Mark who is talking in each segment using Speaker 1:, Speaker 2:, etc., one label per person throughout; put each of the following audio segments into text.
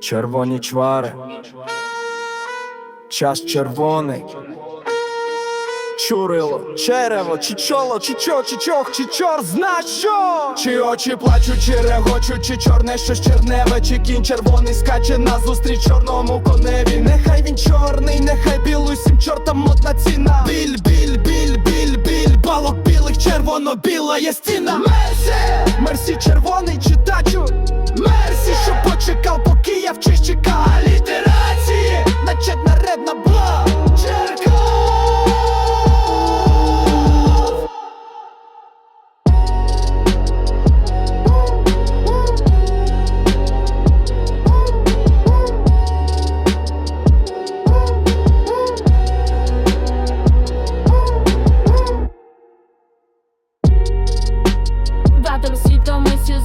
Speaker 1: Червоні чвари, час червоний. Чурило, черево, чи чоло, чи чо, чи чох, чи чор, зна що Чи очі плачуть, чи регочуть, чи чорне щось черневе, чи кінь червоний скаче назустріч чорному коневі. Нехай він чорний, нехай білий сім чортам модна ціна. Біль, біль, біль, біль, біль, балок білих, червоно-біла є стіна. Мерсі, мерсі червоний читачу.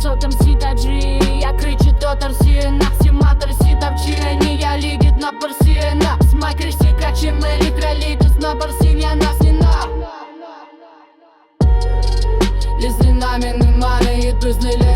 Speaker 2: Там сітаджі Я кричу до торсі, на всі маторсі та вчені Я лігід на борсі, на смайкрісі Качі мелі кралітус на борсі, я нас не на. Лізли нами немає, іду з нелі